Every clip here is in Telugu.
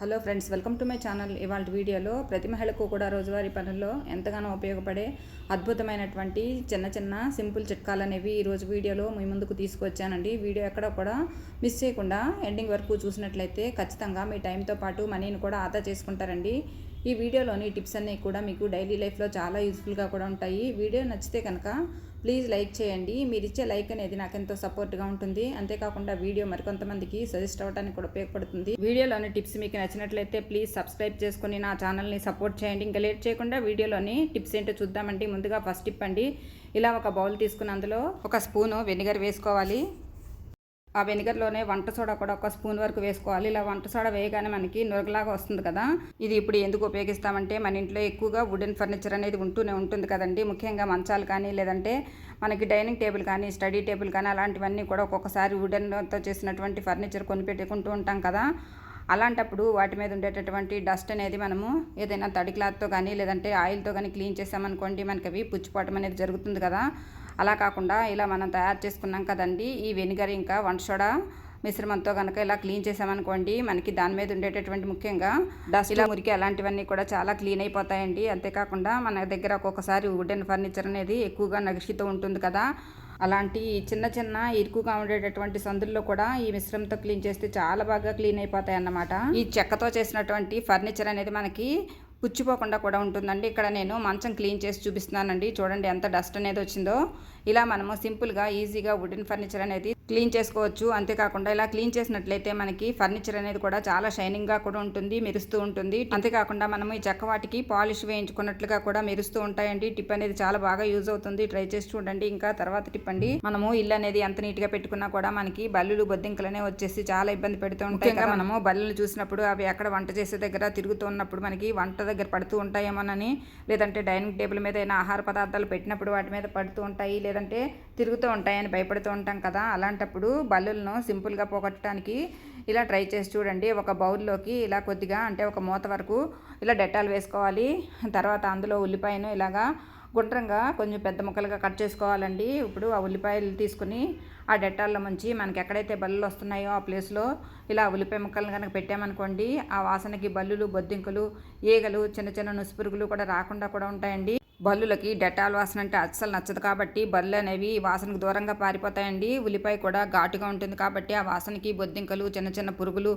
Hello friends welcome to my channel. ఇవాళ వీడియోలో ప్రతి మహిళకు కూడా రోజువారీ పనుల్లో ఎంతగానో ఉపయోగపడే అద్భుతమైనటువంటి చిన్న చిన్న సింపుల్ చిట్కాలు అనేవి ఈరోజు వీడియోలో మీ ముందుకు తీసుకొచ్చానండి వీడియో ఎక్కడ కూడా మిస్ చేయకుండా ఎండింగ్ వరకు చూసినట్లయితే ఖచ్చితంగా మీ టైంతో పాటు మనీని కూడా ఆదా చేసుకుంటారండి. ఈ వీడియోలోని టిప్స్ అన్నీ కూడా మీకు డైలీ లైఫ్లో చాలా యూస్ఫుల్గా కూడా ఉంటాయి. వీడియో నచ్చితే కనుక ప్లీజ్ లైక్ చేయండి. మీరు ఇచ్చే లైక్ అనేది నాకు ఎంతో సపోర్ట్గా ఉంటుంది. అంతేకాకుండా వీడియో మరికొంతమందికి సజెస్ట్ అవ్వడానికి కూడా ఉపయోగపడుతుంది. వీడియోలోని టిప్స్ మీకు నచ్చినట్లయితే ప్లీజ్ సబ్స్క్రైబ్ చేసుకుని నా ఛానల్ని సపోర్ట్ చేయండి. ఇంకా లేట్ చేయకుండా వీడియోలోని టిప్స్ ఏంటో చూద్దామండి. ముందుగా ఫస్ట్ టిప్ అండి. ఇలా ఒక బౌల్ తీసుకుని అందులో ఒక స్పూను వెనిగర్ వేసుకోవాలి. ఆ వెనిగర్లోనే వంట సోడా కూడా ఒక స్పూన్ వరకు వేసుకోవాలి. ఇలా వంట సోడా వేయగానే మనకి నురగలాగా వస్తుంది కదా. ఇది ఇప్పుడు ఎందుకు ఉపయోగిస్తామంటే మన ఇంట్లో ఎక్కువగా వుడెన్ ఫర్నిచర్ అనేది ఉంటూనే ఉంటుంది కదండి. ముఖ్యంగా మంచాలు కానీ లేదంటే మనకి డైనింగ్ టేబుల్ కానీ స్టడీ టేబుల్ కానీ అలాంటివన్నీ కూడా ఒక్కొక్కసారి వుడెన్తో చేసినటువంటి ఫర్నిచర్ కొనిపెట్టుకుంటూ ఉంటాం కదా. అలాంటప్పుడు వాటి మీద ఉండేటటువంటి డస్ట్ అనేది మనము ఏదైనా తడి క్లాత్తో కానీ లేదంటే ఆయిల్తో కానీ క్లీన్ చేసామనుకోండి మనకి అవి పుచ్చిపోవటం అనేది జరుగుతుంది కదా. అలా కాకుండా ఇలా మనం తయారు చేసుకున్నాం కదండి. ఈ వెనిగర్ ఇంకా వంట సోడా మిశ్రమంతో కనుక ఇలా క్లీన్ చేసామనుకోండి మనకి దాని మీద ఉండేటటువంటి ముఖ్యంగా డస్ట్ ఇలా మురికి అలాంటివన్నీ కూడా చాలా క్లీన్ అయిపోతాయండి. అంతేకాకుండా మన దగ్గర ఒక్కొక్కసారి వుడెన్ ఫర్నిచర్ అనేది ఎక్కువగా నగిషితో ఉంటుంది కదా. అలాంటి చిన్న చిన్న ఇరుకుగా ఉండేటటువంటి సందుల్లో కూడా ఈ మిశ్రమంతో క్లీన్ చేస్తే చాలా బాగా క్లీన్ అయిపోతాయి అన్నమాట ఈ చెక్కతో చేసినటువంటి ఫర్నిచర్ అనేది మనకి పుచ్చిపోకుండా కూడా ఉంటుందండి. ఇక్కడ నేను మంచం క్లీన్ చేసి చూపిస్తున్నానండి. చూడండి ఎంత డస్ట్ అనేది వచ్చిందో. ఇలా మనము సింపుల్గా ఈజీగా వుడెన్ ఫర్నిచర్ అనేది క్లీన్ చేసుకోవచ్చు. అంతేకాకుండా ఇలా క్లీన్ చేసినట్లయితే మనకి ఫర్నిచర్ అనేది కూడా చాలా షైనింగ్గా కూడా ఉంటుంది మెరుస్తూ ఉంటుంది. అంతేకాకుండా మనము ఈ చెక్క వాటికి పాలిష్ వేయించుకున్నట్లుగా కూడా మెరుస్తూ ఉంటాయండి. టిప్ అనేది చాలా బాగా యూజ్ అవుతుంది. ట్రై చేసి చూడండి. ఇంకా తర్వాత టిప్ అండి. మనము ఇల్లు అనేది ఎంత నీట్గా పెట్టుకున్నా కూడా మనకి బల్లులు బొద్దింకలనే వచ్చేసి చాలా ఇబ్బంది పెడుతూ ఉంటాయి కదా. మనము బల్లులు చూసినప్పుడు అవి అక్కడ వంట చేసే దగ్గర తిరుగుతూ ఉన్నప్పుడు మనకి వంట దగ్గర పడుతూ ఉంటాయేమోనని లేదంటే డైనింగ్ టేబుల్ మీద ఏదైనా ఆహార పదార్థాలు పెట్టినప్పుడు వాటి మీద పడుతూ ఉంటాయి లేదంటే తిరుగుతూ ఉంటాయని భయపడుతూ ఉంటాం కదా అలాంటప్పుడు బల్లులను సింపుల్గా పోగొట్టడానికి ఇలా ట్రై చేసి చూడండి. ఒక బౌల్లోకి ఇలా కొద్దిగా అంటే ఒక మూత వరకు ఇలా డెటాల్ వేసుకోవాలి. తర్వాత అందులో ఉల్లిపాయను ఇలాగా గుండ్రంగా కొంచెం పెద్ద ముక్కలుగా కట్ చేసుకోవాలండి. ఇప్పుడు ఆ ఉల్లిపాయలు తీసుకుని ఆ డెట్టాల్లో మంచి మనకి ఎక్కడైతే బల్లులు వస్తున్నాయో ఆ ప్లేస్లో ఇలా ఉల్లిపాయ ముక్కలను కనుక పెట్టామనుకోండి ఆ వాసనకి బల్లులు బొద్దింకలు ఈగలు చిన్న చిన్న నుసుపురుగులు కూడా రాకుండా కూడా ఉంటాయండి. బల్లులకి డెటాల్ వాసన అంటే అస్సలు నచ్చదు కాబట్టి బల్లు అనేవి వాసనకు దూరంగా పారిపోతాయండి. ఉల్లిపాయ కూడా ఘాటుగా ఉంటుంది కాబట్టి ఆ వాసనకి బొద్దింకలు చిన్న చిన్న పురుగులు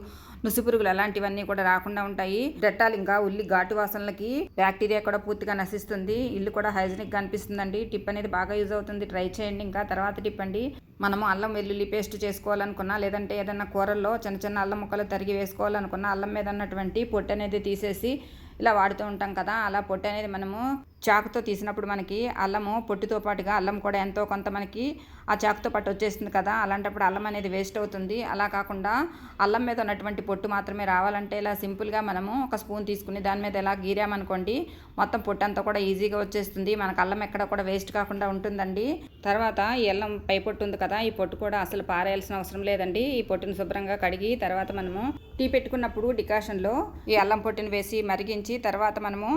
నుసి పురుగులు అలాంటివన్నీ కూడా రాకుండా ఉంటాయి. డెటాల్ ఇంకా ఉల్లి ఘాటు వాసనలకి బ్యాక్టీరియా కూడా పూర్తిగా నశిస్తుంది. ఇల్లు కూడా హైజీనిక్గా అనిపిస్తుందండి. టిప్ అనేది బాగా యూజ్ అవుతుంది. ట్రై చేయండి. ఇంకా తర్వాత టిప్ అండి. మనము అల్లం వెల్లుల్లి పేస్ట్ చేసుకోవాలనుకున్నా లేదంటే ఏదైనా కూరల్లో చిన్న చిన్న అల్లం ముక్కలు తరిగి వేసుకోవాలనుకున్నా అల్లం మీద ఉన్నటువంటి పొట్టు అనేది తీసేసి ఇలా వాడుతూ ఉంటాం కదా. అలా పొట్టు అనేది మనము చాకుతో తీసినప్పుడు మనకి అల్లము పొట్టుతో పాటుగా అల్లం కూడా ఎంతో కొంత మనకి ఆ చాకుతో పాటు వచ్చేస్తుంది కదా. అలాంటప్పుడు అల్లం అనేది వేస్ట్ అవుతుంది. అలా కాకుండా అల్లం మీద ఉన్నటువంటి పొట్టు మాత్రమే రావాలంటే ఇలా సింపుల్గా మనము ఒక స్పూన్ తీసుకుని దాని మీద ఇలా గీరామనుకోండి మొత్తం పొట్టు అంతా కూడా ఈజీగా వచ్చేస్తుంది. మనకు అల్లం ఎక్కడ కూడా వేస్ట్ కాకుండా ఉంటుందండి. తర్వాత ఈ అల్లం పై పొట్టు ఉంది కదా ఈ పొట్టు కూడా అసలు పారేయాల్సిన అవసరం లేదండి. ఈ పొట్టును శుభ్రంగా కడిగి తర్వాత మనము టీ పెట్టుకున్నప్పుడు డికాషన్లో ఈ అల్లం పొట్టుని వేసి మరిగించి తర్వాత మనము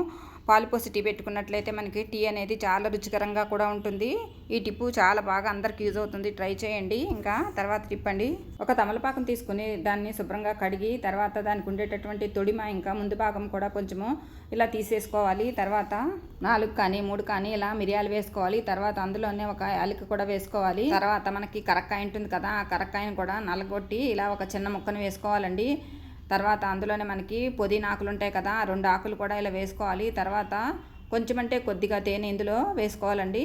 పాలు పోసి టీ పెట్టుకున్నట్లయితే మనకి టీ అనేది చాలా రుచికరంగా కూడా ఉంటుంది. ఈ టిప్పు చాలా బాగా అందరికి యూజ్ అవుతుంది. ట్రై చేయండి. ఇంకా తర్వాత టిప్ అండి. ఒక తమలపాకం తీసుకుని దాన్ని శుభ్రంగా కడిగి తర్వాత దానికి ఉండేటటువంటి తొడిమ ఇంకా ముందు భాగం కూడా కొంచెము ఇలా తీసేసుకోవాలి. తర్వాత నాలుగు కానీ మూడు కానీ ఇలా మిరియాలు వేసుకోవాలి. తర్వాత అందులోనే ఒక యాలిక కూడా వేసుకోవాలి. తర్వాత మనకి కరక్కాయ ఉంటుంది కదా ఆ కరక్కాయను కూడా నలగొట్టి ఇలా ఒక చిన్న ముక్కను వేసుకోవాలండి. తర్వాత అందులోనే మనకి పుదీనా ఆకులు ఉంటాయి కదా రెండు ఆకులు కూడా ఇలా వేసుకోవాలి. తర్వాత కొంచెం అంటే కొద్దిగా తేనె ఇందులో వేసుకోవాలండి.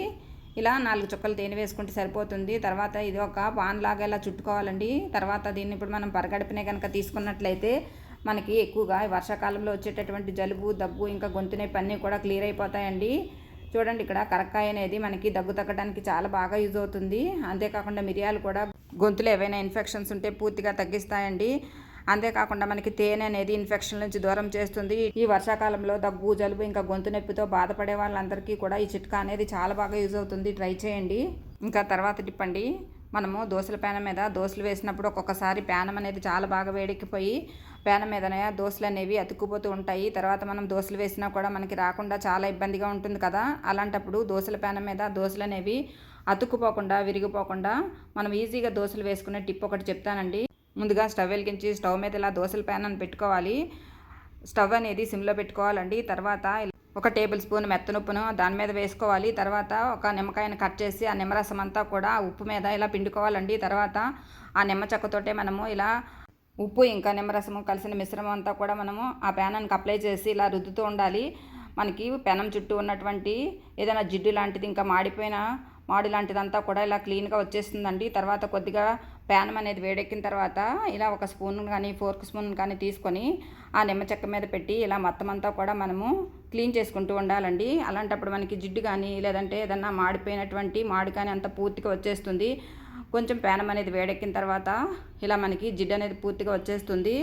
ఇలా నాలుగు చుక్కలు తేనె వేసుకుంటే సరిపోతుంది. తర్వాత ఇది ఒక పాన్ లాగా ఇలా చుట్టుకోవాలండి. తర్వాత దీన్ని ఇప్పుడు మనం పరగడిపినే కనుక తీసుకున్నట్లయితే మనకి ఎక్కువగా వర్షాకాలంలో వచ్చేటటువంటి జలుబు దగ్గు ఇంకా గొంతు నొప్పి అన్నీ కూడా క్లియర్ అయిపోతాయండి. చూడండి ఇక్కడ కరక్కాయ అనేది మనకి దగ్గు తగ్గడానికి చాలా బాగా యూజ్ అవుతుంది. అంతేకాకుండా మిరియాలు కూడా గొంతులో ఏవైనా ఇన్ఫెక్షన్స్ ఉంటే పూర్తిగా తగ్గిస్తాయండి. అంతేకాకుండా మనకి తేనె అనేది ఇన్ఫెక్షన్ నుంచి దూరం చేస్తుంది. ఈ వర్షాకాలంలో దగ్గు జలుబు ఇంకా గొంతు నొప్పితో బాధపడే వాళ్ళందరికీ కూడా ఈ చిట్కా అనేది చాలా బాగా యూజ్ అవుతుంది. ట్రై చేయండి. ఇంకా తర్వాత టిప్పండి మనము దోశల పేన మీద దోశలు వేసినప్పుడు ఒక్కొక్కసారి పేనం అనేది చాలా బాగా వేడెక్కిపోయి పేన మీదనే దోశలు అనేవి అతుక్కుపోతూ ఉంటాయి. తర్వాత మనం దోశలు వేసినా కూడా మనకి రాకుండా చాలా ఇబ్బందిగా ఉంటుంది కదా. అలాంటప్పుడు దోశల పేన మీద దోశలు అనేవి అతుక్కుపోకుండా విరిగిపోకుండా మనం ఈజీగా దోశలు వేసుకునే టిప్ ఒకటి చెప్తానండి. ముందుగా స్టవ్ వెలిగించి స్టవ్ మీద ఇలా దోశల ప్యాన్ అని పెట్టుకోవాలి. స్టవ్ అనేది సిమ్లో పెట్టుకోవాలండి. తర్వాత ఒక టేబుల్ స్పూన్ మెత్తనుప్పును దాని మీద వేసుకోవాలి. తర్వాత ఒక నిమ్మకాయను కట్ చేసి ఆ నిమ్మరసం అంతా కూడా ఉప్పు మీద ఇలా పిండుకోవాలండి. తర్వాత ఆ నిమ్మ చెక్కతోటే మనము ఇలా ఉప్పు ఇంకా నిమ్మరసము కలిసిన మిశ్రమం అంతా కూడా మనము ఆ ప్యానానికి అప్లై చేసి ఇలా రుద్దుతూ ఉండాలి. మనకి పెనం చుట్టూ ఉన్నటువంటి ఏదైనా జిడ్డు లాంటిది ఇంకా మాడిపోయిన మాడి లాంటిదంతా కూడా ఇలా క్లీన్గా వచ్చేస్తుందండి. తర్వాత కొద్దిగా ప్యాన్ అనేది వేడెక్కిన తర్వాత ఇలా ఒక స్పూన్ కానీ ఫోర్క్ స్పూన్ కానీ తీసుకొని ఆ నిమ్మ చెక్క మీద పెట్టి ఇలా మొత్తం అంతా కూడా మనము క్లీన్ చేసుకుంటూ ఉండాలండి. అలాంటప్పుడు మనకి జిడ్డు కానీ లేదంటే ఏదన్నా మాడిపోయినటువంటి మాడి కానీ అంత పూర్తిగా వచ్చేస్తుంది. కొంచెం ప్యానం అనేది వేడెక్కిన తర్వాత ఇలా మనకి జిడ్డు అనేది పూర్తిగా వచ్చేస్తుంది.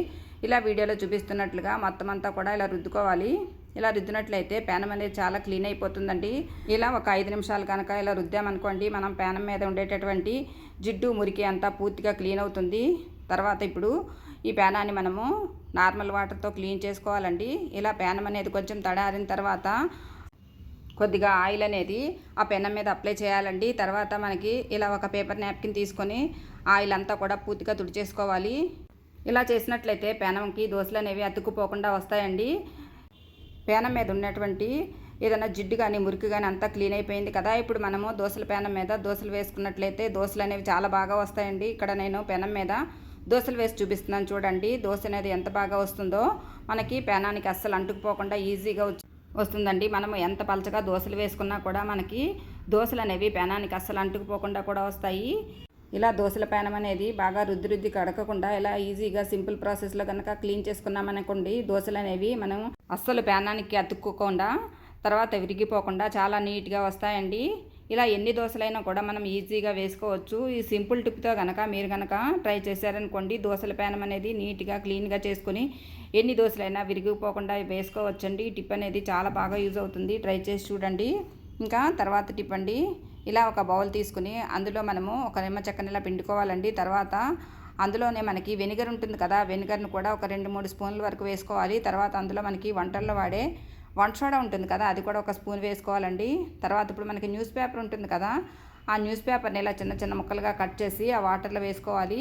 ఇలా వీడియోలో చూపిస్తున్నట్లుగా మొత్తం అంతా కూడా ఇలా రుద్దుకోవాలి. ఇలా రుద్దినట్లయితే పేనం అనేది చాలా క్లీన్ అయిపోతుందండి. ఇలా ఒక ఐదు నిమిషాలు కనుక ఇలా రుద్దామనుకోండి మనం పేనం మీద ఉండేటటువంటి జిడ్డు మురికి అంతా పూర్తిగా క్లీన్ అవుతుంది. తర్వాత ఇప్పుడు ఈ పేనాన్ని మనము నార్మల్ వాటర్తో క్లీన్ చేసుకోవాలండి. ఇలా పేనం అనేది కొంచెం తడారిన తర్వాత కొద్దిగా ఆయిల్ అనేది ఆ పెనం మీద అప్లై చేయాలండి. తర్వాత మనకి ఇలా ఒక పేపర్ నాప్కిన్ తీసుకొని ఆయిల్ అంతా కూడా పూర్తిగా తుడిచేసుకోవాలి. ఇలా చేసినట్లయితే పెనంకి దోశలు అనేవి అతుక్కుపోకుండా వస్తాయండి. పేనం మీద ఉన్నటువంటి ఏదైనా జిడ్డు కానీ మురికి కానీ అంతా క్లీన్ అయిపోయింది కదా. ఇప్పుడు మనము దోశల పేనం మీద దోశలు వేసుకున్నట్లయితే దోశలు అనేవి చాలా బాగా వస్తాయండి. ఇక్కడ నేను పెనం మీద దోశలు వేసి చూపిస్తున్నాను చూడండి. దోశ అనేది ఎంత బాగా వస్తుందో మనకి పేనానికి అస్సలు అంటుకుపోకుండా ఈజీగా వస్తుందండి. మనము ఎంత పలచగా దోశలు వేసుకున్నా కూడా మనకి దోశలు అనేవి పేనానికి అస్సలు అంటుకుపోకుండా కూడా వస్తాయి. ఇలా దోశల పేనం అనేది బాగా రుద్ది రుద్ది కడకకుండా ఇలా ఈజీగా సింపుల్ ప్రాసెస్లో కనుక క్లీన్ చేసుకున్నామనుకోండి దోశలు అనేవి మనం అస్సలు పేనానికి అతుక్కోకుండా తర్వాత విరిగిపోకుండా చాలా నీట్గా వస్తాయండి. ఇలా ఎన్ని దోశలైనా కూడా మనం ఈజీగా వేసుకోవచ్చు. ఈ సింపుల్ టిప్తో కనుక మీరు కనుక ట్రై చేశారనుకోండి దోశల పేనం అనేది నీట్గా క్లీన్గా చేసుకుని ఎన్ని దోశలైనా విరిగిపోకుండా వేసుకోవచ్చండి. ఈ టిప్ అనేది చాలా బాగా యూజ్ అవుతుంది. ట్రై చేసి చూడండి. ఇంకా తర్వాత టిప్ అండి. ఇలా ఒక బౌల్ తీసుకుని అందులో మనము ఒక నిమ్మ చెక్కని ఇలా పిండుకోవాలండి. తర్వాత అందులోనే మనకి వెనిగర్ ఉంటుంది కదా వెనిగర్ను కూడా ఒక రెండు మూడు స్పూన్ల వరకు వేసుకోవాలి. తర్వాత అందులో మనకి వంటల్లో వాడే వంట సోడా ఉంటుంది కదా అది కూడా ఒక స్పూన్ వేసుకోవాలండి. తర్వాత ఇప్పుడు మనకి న్యూస్ పేపర్ ఉంటుంది కదా ఆ న్యూస్ పేపర్ని ఇలా చిన్న చిన్న ముక్కలుగా కట్ చేసి ఆ వాటర్లో వేసుకోవాలి.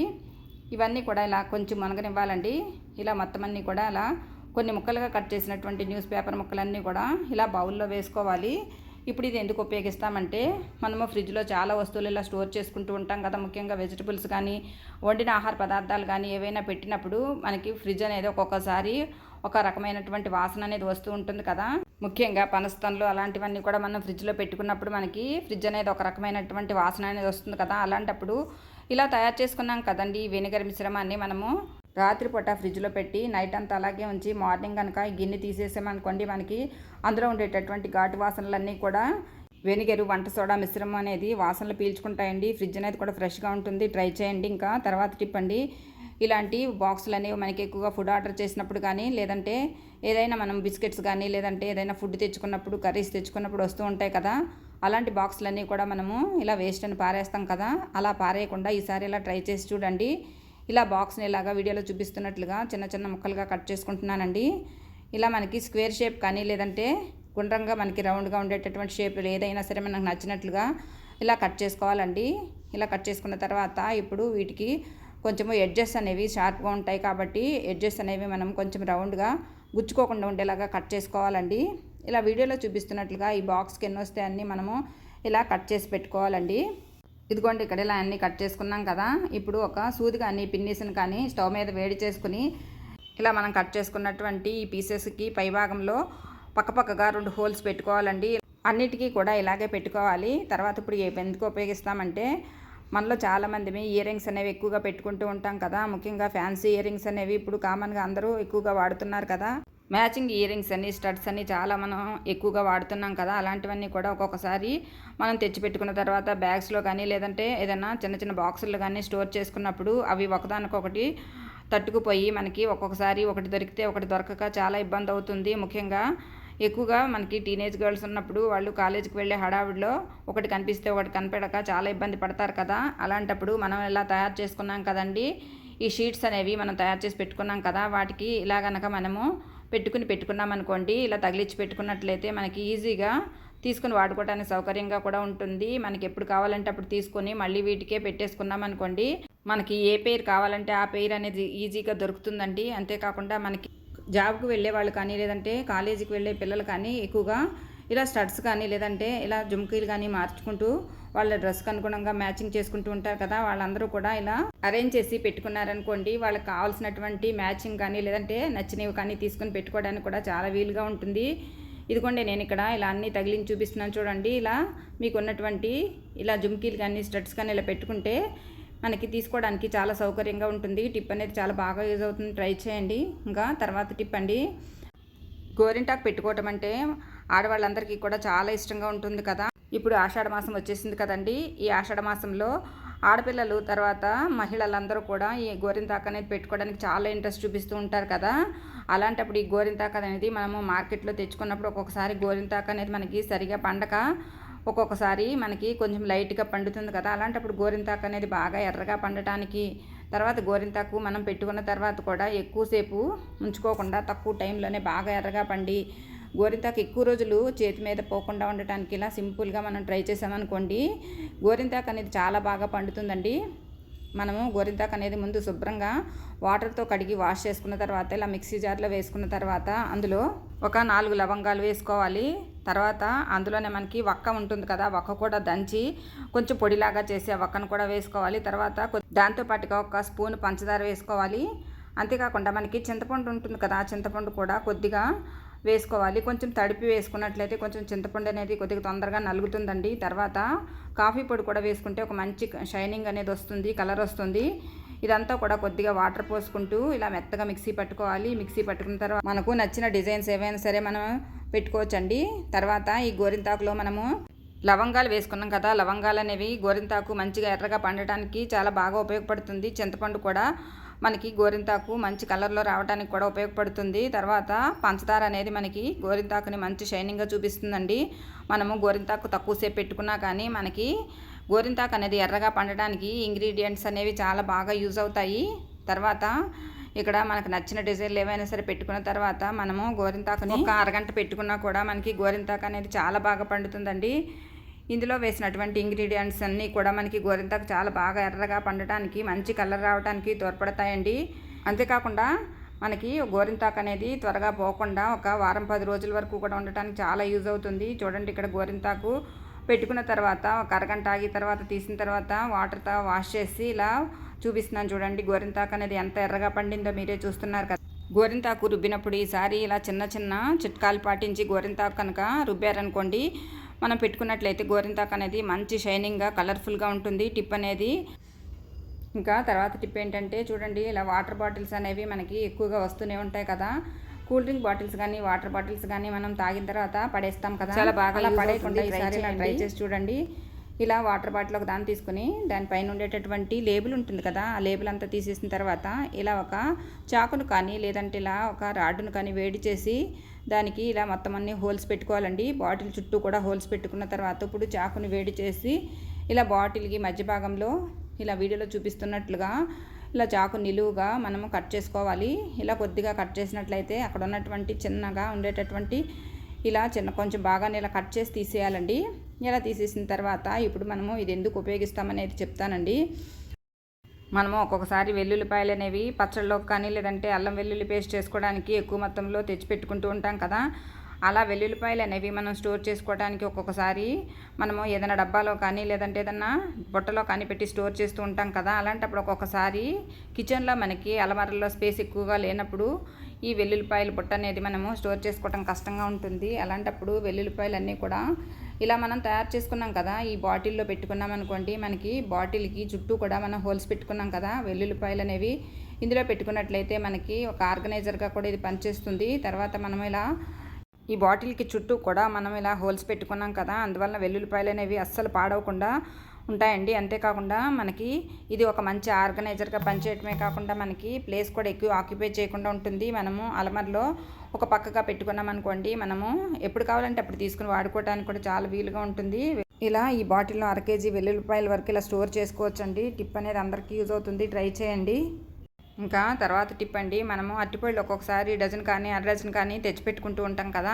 ఇవన్నీ కూడా ఇలా కొంచెం మునగనివ్వాలండి. ఇలా మొత్తం అన్నీ కూడా అలా కొన్ని ముక్కలుగా కట్ చేసినటువంటి న్యూస్ పేపర్ ముక్కలన్నీ కూడా ఇలా బౌల్లో వేసుకోవాలి. ఇప్పుడు ఇది ఎందుకు ఉపయోగిస్తామంటే మనము ఫ్రిడ్జ్లో చాలా వస్తువులు ఇలా స్టోర్ చేసుకుంటూ ఉంటాం కదా ముఖ్యంగా వెజిటబుల్స్ కానీ వండిన ఆహార పదార్థాలు కానీ ఏవైనా పెట్టినప్పుడు మనకి ఫ్రిడ్జ్ అనేది ఒక్కొక్కసారి ఒక రకమైనటువంటి వాసన అనేది వస్తూ ఉంటుంది కదా. ముఖ్యంగా పనస్తన్లు అలాంటివన్నీ కూడా మనం ఫ్రిడ్జ్లో పెట్టుకున్నప్పుడు మనకి ఫ్రిడ్జ్ అనేది ఒక రకమైనటువంటి వాసన అనేది వస్తుంది కదా. అలాంటప్పుడు ఇలా తయారు చేసుకున్నాం కదండి వెనిగర్ మిశ్రమాన్ని మనము. రాత్రిపూట ఫ్రిడ్జ్లో పెట్టి నైట్ అంతా అలాగే ఉంచి మార్నింగ్ కనుక గిన్నె తీసేసామనుకోండి మనకి అందులో ఉండేటటువంటి ఘాటు వాసనలన్నీ కూడా వెనిగరు వంట సోడా మిశ్రమం అనేది వాసనలు పీల్చుకుంటాయండి. ఫ్రిడ్జ్ అనేది కూడా ఫ్రెష్గా ఉంటుంది. ట్రై చేయండి. ఇంకా తర్వాత టిప్ అండి. ఇలాంటి బాక్సులు అనేవి మనకి ఎక్కువగా ఫుడ్ ఆర్డర్ చేసినప్పుడు కానీ లేదంటే ఏదైనా మనం బిస్కెట్స్ కానీ లేదంటే ఏదైనా ఫుడ్ తెచ్చుకున్నప్పుడు కర్రీస్ తెచ్చుకున్నప్పుడు వస్తూ ఉంటాయి కదా అలాంటి బాక్సులన్నీ కూడా మనము ఇలా వేస్ట్ అని పారేస్తాం కదా అలా పారేయకుండా ఈసారి ఇలా ట్రై చేసి చూడండి. ఇలా బాక్స్ని ఇలాగా వీడియోలో చూపిస్తున్నట్లుగా చిన్న చిన్న ముక్కలుగా కట్ చేసుకుంటున్నానండి. ఇలా మనకి స్క్వేర్ షేప్ కానీ లేదంటే గుండ్రంగా మనకి రౌండ్గా ఉండేటటువంటి షేప్ ఏదైనా సరే మనకు నచ్చినట్లుగా ఇలా కట్ చేసుకోవాలండి. ఇలా కట్ చేసుకున్న తర్వాత ఇప్పుడు వీటికి కొంచెము ఎడ్జెస్ అనేవి షార్ప్గా ఉంటాయి కాబట్టి ఎడ్జెస్ అనేవి మనం కొంచెం రౌండ్గా గుచ్చుకోకుండా ఉండేలాగా కట్ చేసుకోవాలండి. ఇలా వీడియోలో చూపిస్తున్నట్లుగా ఈ బాక్స్కి ఎన్ని వస్తే అన్నీ మనము ఇలా కట్ చేసి పెట్టుకోవాలండి. ఇదిగోండి ఇక్కడ ఇలా అన్నీ కట్ చేసుకున్నాం కదా. ఇప్పుడు ఒక సూది కానీ పిన్నీస్ని కానీ స్టవ్ మీద వేడి చేసుకుని ఇలా మనం కట్ చేసుకున్నటువంటి ఈ పీసెస్కి పైభాగంలో పక్కపక్కగా రెండు హోల్స్ పెట్టుకోవాలండి. అన్నిటికీ కూడా ఇలాగే పెట్టుకోవాలి. తర్వాత ఇప్పుడు ఎందుకు ఉపయోగిస్తామంటే మనలో చాలామంది ఇయర్ రింగ్స్ అనేవి ఎక్కువగా పెట్టుకుంటూ ఉంటాం కదా. ముఖ్యంగా ఫ్యాన్సీ ఇయర్ రింగ్స్ అనేవి ఇప్పుడు కామన్గా అందరూ ఎక్కువగా వాడుతున్నారు కదా. మ్యాచింగ్ ఇయరింగ్స్ అని స్టడ్స్ అని చాలా మనం ఎక్కువగా వాడుతున్నాం కదా. అలాంటివన్నీ కూడా ఒక్కొక్కసారి మనం తెచ్చిపెట్టుకున్న తర్వాత బ్యాగ్స్లో కానీ లేదంటే ఏదైనా చిన్న చిన్న బాక్సుల్లో కానీ స్టోర్ చేసుకున్నప్పుడు అవి ఒకదానికొకటి తట్టుకుపోయి మనకి ఒక్కొక్కసారి ఒకటి దొరికితే ఒకటి దొరకక చాలా ఇబ్బంది అవుతుంది. ముఖ్యంగా ఎక్కువగా మనకి టీనేజ్ గర్ల్స్ ఉన్నప్పుడు వాళ్ళు కాలేజీకి వెళ్ళే హడావిడిలో ఒకటి కనిపిస్తే ఒకటి కనిపెడక చాలా ఇబ్బంది పడతారు కదా. అలాంటప్పుడు మనం ఇలా తయారు చేసుకున్నాం కదండి. ఈ షీట్స్ అనేవి మనం తయారు చేసి పెట్టుకున్నాం కదా. వాటికి ఇలా గనక మనము పెట్టుకుని పెట్టుకున్నాం అనుకోండి ఇలా తగిలించి పెట్టుకున్నట్లయితే మనకి ఈజీగా తీసుకుని వాడుకోవడానికి సౌకర్యంగా కూడా ఉంటుంది. మనకి ఎప్పుడు కావాలంటే అప్పుడు తీసుకొని మళ్ళీ వీటికే పెట్టేసుకున్నాం అనుకోండి మనకి ఏ పేరు కావాలంటే ఆ పేరు అనేది ఈజీగా దొరుకుతుందండి. అంతేకాకుండా మనకి జాబ్కి వెళ్ళే వాళ్ళు కానీ లేదంటే కాలేజీకి వెళ్ళే పిల్లలు కానీ ఎక్కువగా ఇలా స్టడ్స్ కానీ లేదంటే ఇలా జుమ్కీలు కానీ మార్చుకుంటూ వాళ్ళ డ్రెస్కి అనుగుణంగా మ్యాచింగ్ చేసుకుంటూ ఉంటారు కదా వాళ్ళందరూ కూడా ఇలా అరేంజ్ చేసి పెట్టుకున్నారనుకోండి వాళ్ళకి కావాల్సినటువంటి మ్యాచింగ్ కానీ లేదంటే నచ్చినవి కానీ తీసుకుని పెట్టుకోవడానికి కూడా చాలా వీలుగా ఉంటుంది. ఇదిగోండి నేను ఇక్కడ ఇలా అన్నీ తగిలించి చూపిస్తున్నాను చూడండి. ఇలా మీకు ఉన్నటువంటి ఇలా జుమ్కీలు కానీ స్టడ్స్ కానీ ఇలా పెట్టుకుంటే మనకి తీసుకోవడానికి చాలా సౌకర్యంగా ఉంటుంది. టిప్ అనేది చాలా బాగా యూజ్ అవుతుంది. ట్రై చేయండి. ఇంకా తర్వాత టిప్ అండి. గోరింటాకు పెట్టుకోవటం అంటే ఆడవాళ్ళందరికీ కూడా చాలా ఇష్టంగా ఉంటుంది కదా. ఇప్పుడు ఆషాఢ మాసం వచ్చేసింది కదండి. ఈ ఆషాఢ మాసంలో ఆడపిల్లలు తర్వాత మహిళలందరూ కూడా ఈ గోరింతాకు అనేది పెట్టుకోవడానికి చాలా ఇంట్రెస్ట్ చూపిస్తూ ఉంటారు కదా. అలాంటప్పుడు ఈ గోరింతాకు అనేది మనము మార్కెట్లో తెచ్చుకున్నప్పుడు ఒక్కొక్కసారి గోరింతాక అనేది మనకి సరిగా పండక ఒక్కొక్కసారి మనకి కొంచెం లైట్గా పండుతుంది కదా. అలాంటప్పుడు గోరింతాకు అనేది బాగా ఎర్రగా పండటానికి తర్వాత గోరింతాకు మనం పెట్టుకున్న తర్వాత కూడా ఎక్కువసేపు ఉంచుకోకుండా తక్కువ టైంలోనే బాగా ఎర్రగా పండి గోరింతాకు ఎక్కువ రోజులు చేతి మీద పోకుండా ఉండటానికి ఇలా సింపుల్గా మనం ట్రై చేసామనుకోండి గోరింతాకు అనేది చాలా బాగా పండుతుందండి. మనము గోరింతాకు అనేది ముందు శుభ్రంగా వాటర్తో కడిగి వాష్ చేసుకున్న తర్వాత ఇలా మిక్సీ జార్లో వేసుకున్న తర్వాత అందులో ఒక నాలుగు లవంగాలు వేసుకోవాలి. తర్వాత అందులోనే మనకి వక్క ఉంటుంది కదా వక్క కూడా దంచి కొంచెం పొడిలాగా చేసి ఆ వక్కను కూడా వేసుకోవాలి. తర్వాత దాంతోపాటుగా ఒక స్పూన్ పంచదార వేసుకోవాలి. అంతేకాకుండా మనకి చింతపండు ఉంటుంది కదా చింతపండు కూడా కొద్దిగా వేసుకోవాలి. కొంచెం తడిపి వేసుకున్నట్లయితే కొంచెం చింతపండు అనేది కొద్దిగా తొందరగా నలుగుతుందండి. తర్వాత కాఫీ పొడి కూడా వేసుకుంటే ఒక మంచి షైనింగ్ అనేది వస్తుంది కలర్ వస్తుంది. ఇదంతా కూడా కొద్దిగా వాటర్ పోసుకుంటూ ఇలా మెత్తగా మిక్సీ పట్టుకోవాలి. మిక్సీ పట్టుకున్న తర్వాత మనకు నచ్చిన డిజైన్స్ ఏవైనా సరే మనం పెట్టుకోవచ్చండి. తర్వాత ఈ గోరింతాకులో మనము లవంగాలు వేసుకున్నాం కదా లవంగాలు అనేవి గోరింతాకు మంచిగా ఎర్రగా పండటానికి చాలా బాగా ఉపయోగపడుతుంది. చింతపండు కూడా మనకి గోరింతాకు మంచి కలర్లో రావడానికి కూడా ఉపయోగపడుతుంది. తర్వాత పంచదార అనేది మనకి గోరింతాకుని మంచి షైనింగ్గా చూపిస్తుందండి. మనము గోరింతాకు తక్కువసేపు పెట్టుకున్నా కానీ మనకి గోరింతాకు అనేది ఎర్రగా పండడానికి ఇంగ్రీడియంట్స్ అనేవి చాలా బాగా యూజ్ అవుతాయి. తర్వాత ఇక్కడ మనకు నచ్చిన డిజైన్లు ఏవైనా సరే పెట్టుకున్న తర్వాత మనము గోరింతాకుని ఒక అరగంట పెట్టుకున్నా కూడా మనకి గోరింతాకు అనేది చాలా బాగా పండుతుందండి. ఇందులో వేసినటువంటి ఇంగ్రీడియంట్స్ అన్నీ కూడా మనకి గోరింతాకు చాలా బాగా ఎర్రగా పండటానికి మంచి కలర్ రావడానికి తోడ్పడతాయండి. అంతేకాకుండా మనకి గోరింతాకు అనేది త్వరగా పోకుండా ఒక వారం పది రోజుల వరకు కూడా ఉండటానికి చాలా యూజ్ అవుతుంది. చూడండి ఇక్కడ గోరింతాకు పెట్టుకున్న తర్వాత ఒక అరగంట ఆగి తర్వాత తీసిన తర్వాత వాటర్తో వాష్ చేసి ఇలా చూపిస్తున్నాను చూడండి. గోరింతాకు అనేది ఎంత ఎర్రగా పండిందో మీరే చూస్తున్నారు కదా. గోరింతాకు రుబ్బినప్పుడు ఈసారి ఇలా చిన్న చిన్న చిట్కాలు పాటించి గోరింతాకు కనుక రుబ్బారనుకోండి మనం పెట్టుకున్నట్లయితే గోరింతాకు అనేది మంచి షైనింగ్గా కలర్ఫుల్గా ఉంటుంది. టిప్ అనేది ఇంకా తర్వాత టిప్ ఏంటంటే చూడండి ఇలా వాటర్ బాటిల్స్ అనేవి మనకి ఎక్కువగా వస్తూనే ఉంటాయి కదా. కూల్ డ్రింక్ బాటిల్స్ కానీ వాటర్ బాటిల్స్ కానీ మనం తాగిన తర్వాత పడేస్తాం కదా. చాలా బాగా పడేయకుండా ఈసారి ట్రై చేసి చూడండి. ఇలా వాటర్ బాటిల్ ఒక దాన్ని తీసుకుని దానిపైన ఉండేటటువంటి లేబుల్ ఉంటుంది కదా ఆ లేబుల్ అంతా తీసేసిన తర్వాత ఇలా ఒక చాకును కానీ లేదంటే ఇలా ఒక రాడ్డును కానీ వేడి చేసి దానికి ఇలా మొత్తం అన్ని హోల్స్ పెట్టుకోవాలండి. బాటిల్ చుట్టూ కూడా హోల్స్ పెట్టుకున్న తర్వాత ఇప్పుడు చాకుని వేడి చేసి ఇలా బాటిల్కి మధ్య భాగంలో ఇలా వీడియోలో చూపిస్తున్నట్లుగా ఇలా చాకు నిలువుగా మనము కట్ చేసుకోవాలి. ఇలా కొద్దిగా కట్ చేసినట్లయితే అక్కడ ఉన్నటువంటి చిన్నగా ఉండేటటువంటి ఇలా చిన్న కొంచెం బాగా ఇలా కట్ చేసి తీసేయాలండి. ఇలా తీసేసిన తర్వాత ఇప్పుడు మనము ఇది ఎందుకు ఉపయోగిస్తామనేది చెప్తానండి. మనము ఒక్కొక్కసారి వెల్లుల్లిపాయలు అనేవి పచ్చళ్ళలోకి కానీ లేదంటే అల్లం వెల్లుల్లి పేస్ట్ చేసుకోవడానికి ఎక్కువ మొత్తంలో తెచ్చి పెట్టుకుంటూ ఉంటాం కదా. అలా వెల్లుల్లిపాయలు అనేవి మనం స్టోర్ చేసుకోవడానికి ఒక్కొక్కసారి మనము ఏదైనా డబ్బాలో కానీ లేదంటే ఏదైనా బుట్టలో కానీ పెట్టి స్టోర్ చేస్తూ ఉంటాం కదా. అలాంటప్పుడు ఒక్కొక్కసారి కిచెన్లో మనకి అలమరలో స్పేస్ ఎక్కువగా లేనప్పుడు ఈ వెల్లుల్లిపాయల బుట్ట అనేది మనము స్టోర్ చేసుకోవడం కష్టంగా ఉంటుంది. అలాంటప్పుడు వెల్లుల్లిపాయలు అన్నీ కూడా ఇలా మనం తయారు చేసుకున్నాం కదా. ఈ బాటిల్లో పెట్టుకున్నాం అనుకోండి మనకి బాటిల్కి చుట్టూ కూడా మనం హోల్స్ పెట్టుకున్నాం కదా. వెల్లుల్లిపాయలు అనేవి ఇందులో పెట్టుకున్నట్లయితే మనకి ఒక ఆర్గనైజర్గా కూడా ఇది పనిచేస్తుంది. తర్వాత మనం ఇలా ఈ బాటిల్కి చుట్టూ కూడా మనం ఇలా హోల్స్ పెట్టుకున్నాం కదా అందువల్ల వెల్లుల్లిపాయలు అనేవి అస్సలు పాడవకుండా ఉంటాయండి. అంతేకాకుండా మనకి ఇది ఒక మంచి ఆర్గనైజర్గా పనిచేయటమే కాకుండా మనకి ప్లేస్ కూడా ఎక్కువ ఆక్యుపై చేయకుండా ఉంటుంది. మనము అలమర్లో ఒక పక్కగా పెట్టుకున్నాం అనుకోండి మనము ఎప్పుడు కావాలంటే అప్పుడు తీసుకుని వాడుకోవడానికి కూడా చాలా వీలుగా ఉంటుంది. ఇలా ఈ బాటిల్లో అర కేజీ వెల్లుల్లిపాయల వరకు ఇలా స్టోర్ చేసుకోవచ్చండి. టిప్ అనేది అందరికీ యూజ్ అవుతుంది. ట్రై చేయండి. ఇంకా తర్వాత టిప్ అండి మనము అరటిపళ్ళు ఒక్కొక్కసారి డజన్ కానీ అర డజన్ కానీ తెచ్చిపెట్టుకుంటూ ఉంటాం కదా.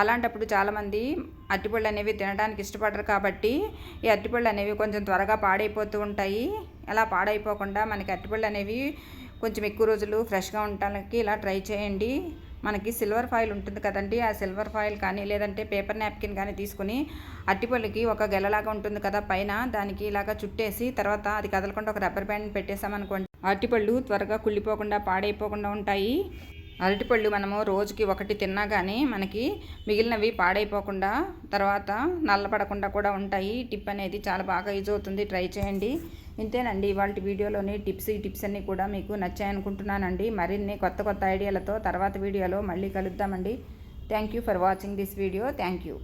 అలాంటప్పుడు చాలామంది అరటిపళ్ళు అనేవి తినడానికి ఇష్టపడరు కాబట్టి ఈ అరటిపళ్ళు అనేవి కొంచెం త్వరగా పాడైపోతూ ఉంటాయి. అలా పాడైపోకుండా మనకి అరటిపళ్ళు అనేవి కొంచెం ఎక్కువ రోజులు ఫ్రెష్గా ఉండటానికి ఇలా ట్రై చేయండి. మనకి సిల్వర్ ఫాయిల్ ఉంటుంది కదండి ఆ సిల్వర్ ఫాయిల్ కానీ లేదంటే పేపర్ నాప్కిన్ కానీ తీసుకుని అట్టిపల్లికి ఒక గెలలాగా ఉంటుంది కదా పైన దానికి ఇలాగా చుట్టేసి తర్వాత అది కదలకుండా ఒక రబ్బర్ బ్యాండ్ పెట్టేసామనుకోండి అరటిపళ్ళు త్వరగా కుళ్ళిపోకుండా పాడైపోకుండా ఉంటాయి. అరటిపళ్ళు మనము రోజుకి ఒకటి తిన్నా కానీ మనకి మిగిలినవి పాడైపోకుండా తర్వాత నల్లపడకుండా కూడా ఉంటాయి. టిప్ అనేది చాలా బాగా యూజ్ అవుతుంది. ట్రై చేయండి. ఇంతేనండి ఇవాళ వీడియోలోని టిప్స్ ఈ టిప్స్ అన్నీ కూడా మీకు నచ్చాయనుకుంటున్నానండి మరిన్ని కొత్త కొత్త ఐడియాలతో తర్వాత వీడియోలో మళ్ళీ కలుద్దామండి. Thank you for watching this video thank you